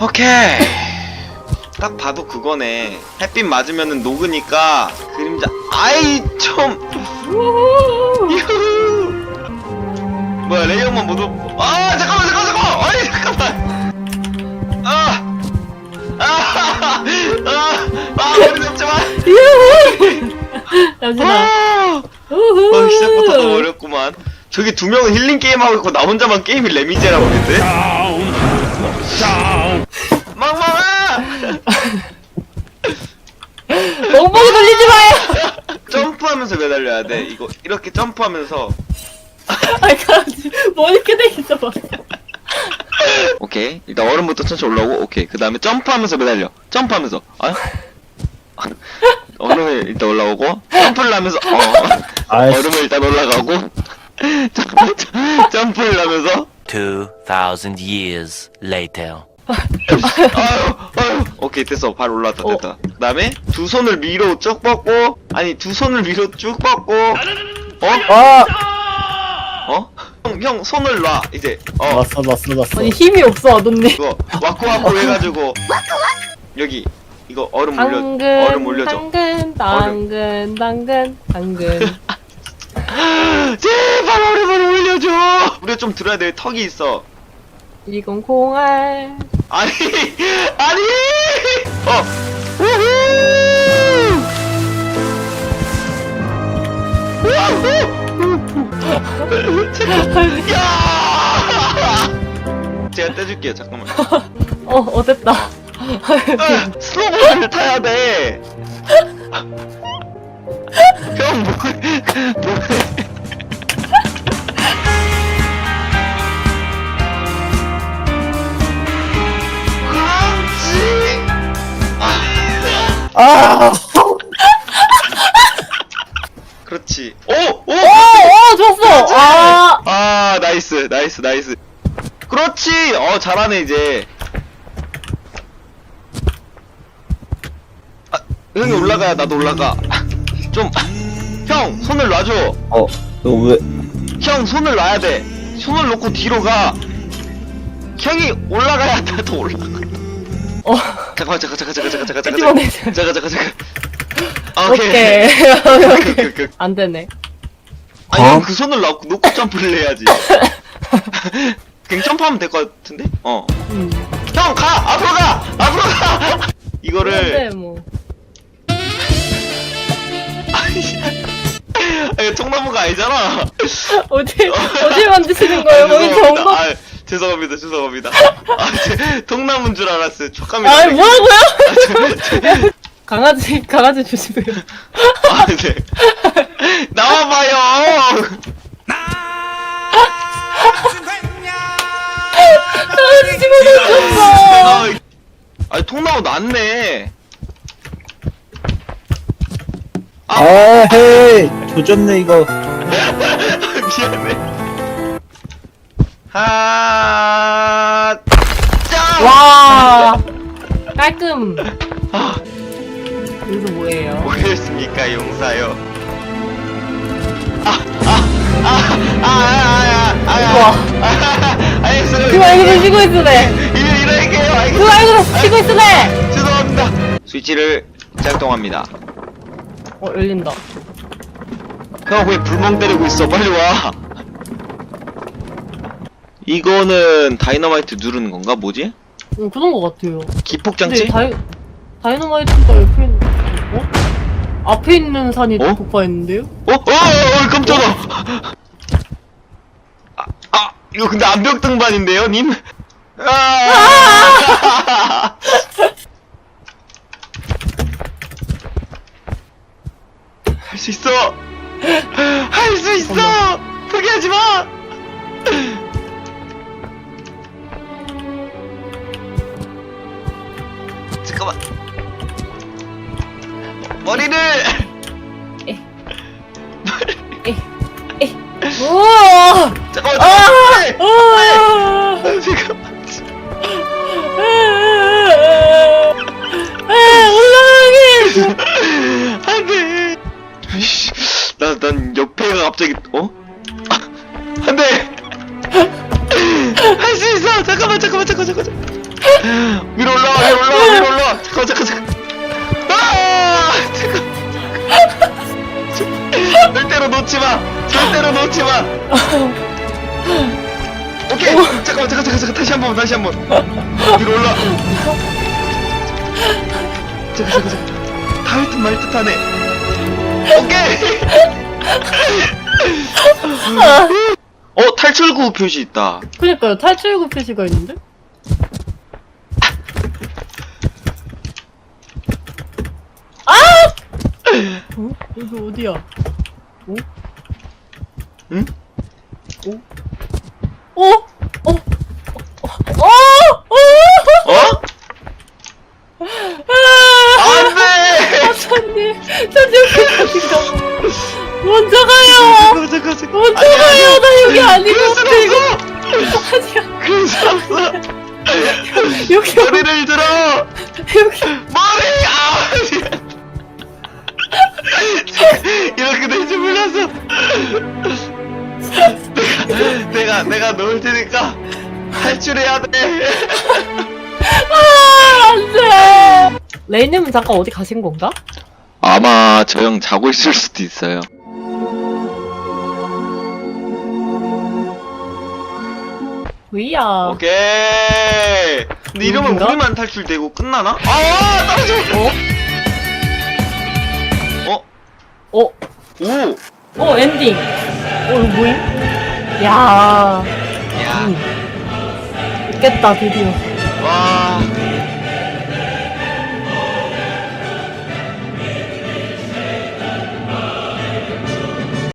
오케이. 딱 봐도 그거네. 햇빛 맞으면은 녹으니까 그림자. 아이 좀. 유후. 뭐야 레이어만 못. 오- 아 잠깐만 잠깐만 잠깐만. 아니 잠깐만. 아. 아. 아. 아 머리 잡지 마. 잠시만. 아. 우후. 아, 시작부터 너무 어렵구만. 저기 두 명은 힐링 게임 하고 있고 나 혼자만 게임이 레미제라고 했는데. 망망아! 멍멍이 돌리지 마요. 점프하면서 매달려야 돼. 이거 이렇게 점프하면서. 아이 가지. 뭐 이렇게 돼 있어 봐. 오케이. 일단 얼음부터 천천히 올라오고. 오케이. 그 다음에 점프하면서 매달려. 점프하면서. 아? 얼음에 일단 올라오고 점프를 하면서 어. 아이, 얼음에 일단 올라가고 점프, 점프를 하면서 2,000 years later. 아유, 아유. 오케이 됐어 발 올라왔다 어. 됐다 그 다음에 두 손을 위로 쭉 뻗고 아니 두 손을 위로 쭉 뻗고 어? 아! 어? 형, 형 손을 놔 이제 어 왔어, 왔어, 왔어. 아니 힘이 없어 아돈님. 그거 와꾸와꾸 해가지고 여기 이거 얼음 올려 얼음 올려줘 당근 당근 당근 당근. 제발 얼음을 올려줘 우리가 좀 들어야 될 턱이 있어 이건 공알. 아니 아니 어 우후 우후 야 제가 떼줄게요 잠깐만 어 어땠다. 아, 스노보드를 타야 돼. 형 뭐? 뭐? 그 아! 그렇지. 오, 오. 어어 좋았어. 아 아, 나이스, 나이스, 나이스. 그렇지. 어, 잘하네 이제. 아, 형이 올라가야 나도 올라가. 좀, 형 손을 놔줘. 어, 너 왜, 형 손을 놔야 돼. 손을 놓고 뒤로 가. 형이 올라가야 나도 올라가. 어. 잠깐만 잠깐 잠깐 잠깐 잠깐 잠깐 잠깐. 잠깐 잠깐 잠깐 잠깐. 아, 오케이. 오케이, 오케이, 오케이. 안 되네. 아니 어? 형그 손을 놓고, 놓고 점프를 해야지. 그냥 점프하면 될 것 같은데? 어. 음. 형 가! 앞으로 가! 앞으로 가! 이거를 근데 뭐. 아니 통나무가 아니잖아. 어디 어디 만드시는 거예요? 거기. 정보. 아, 죄송합니다. 죄송합니다. 아, 제, 통나무인 줄 알았어요. 촉감이. 뭐라고요? 아, 제- 제- 강아지 강아지 조심해요. 아, 네. 나와봐요. 강아지 집어넣었어. 아, 아니 통나무 낫네. 아, 헤이! 조졌네, 이거. 미안해. 하. 짱. 와 깔끔. 아, 여기서 뭐예요? 뭐였습니까 용사요? 아, 아, 아, 아, 아, 아, 아, 우와. 아, 알겠어요. 그 말고도 쉬고 있으네. 이래 이래게요. 그 알겠어요. 말고도 쉬고 있으네. 죄송합니다. 스위치를 작동합니다. 어 열린다. 형 왜 불멍 때리고 있어? 빨리 와. 이거는 다이너마이트 누르는 건가? 뭐지? 응 그런 거 같아요. 기폭 근데 장치? 다이 다이너마이트가 옆에 있는 어? 앞에 있는 산이 어? 폭파했는데요? 어? 어? 어? 어? 깜짝아! 아, 아, 이거 근데 암벽 등반인데요, 님? 아! 할 수 있어! 할 수 있어! 포기하지 마! 잠깐만. 머리를! 우와! 잠깐만, 아! 잠깐만! 우와! 아, 지금. 올라가기! 안 돼! 나, 난 옆에가 갑자기, 어? 아, 안 돼! 할 수 있어! 잠깐만, 잠깐만, 잠깐만, 잠깐만. 위로 올라와 잠깐 잠깐 잠깐 아! 잠깐 절대로 놓지 마. 절대로 놓지 마. 오케이. 잠깐만 잠깐 잠깐 잠깐 다시 한번 다시 한번. 위로 올라. 잠깐 잠깐 잠깐 닿을 듯말 듯 하네. 오케이. 어 탈출구 표시 있다. 그니까요, 탈출구 표시가 있는데? 아! 어? 여기 어디야? 어? 응? 어? 어? 어? 어? 어? 어? 아! 안돼 아, 천님, 천님, 어디가? 먼저 가요! 잠깐 잠깐 잠깐 먼저 가요! 나 여기 아닌 그럴 것순 같아, 이거. 없어 아니야. 그럴 수 없어 여기, 머리를 들어 여기. 머 될줄 몰랐어 내가 내가 내가 놓을 테니까 탈출해야 돼 아, 안 돼! 레이님은 잠깐 어디 가신 건가? 아마 저 형 자고 있을 수도 있어요 위야. 오케이 근데 이러면 여긴가? 우리만 탈출되고 끝나나? 아 떨어져 어? 어? 어? 오! 어, 엔딩. 어, 이거 뭐임? 야 야, 음. 있겠다, 드디어. 와,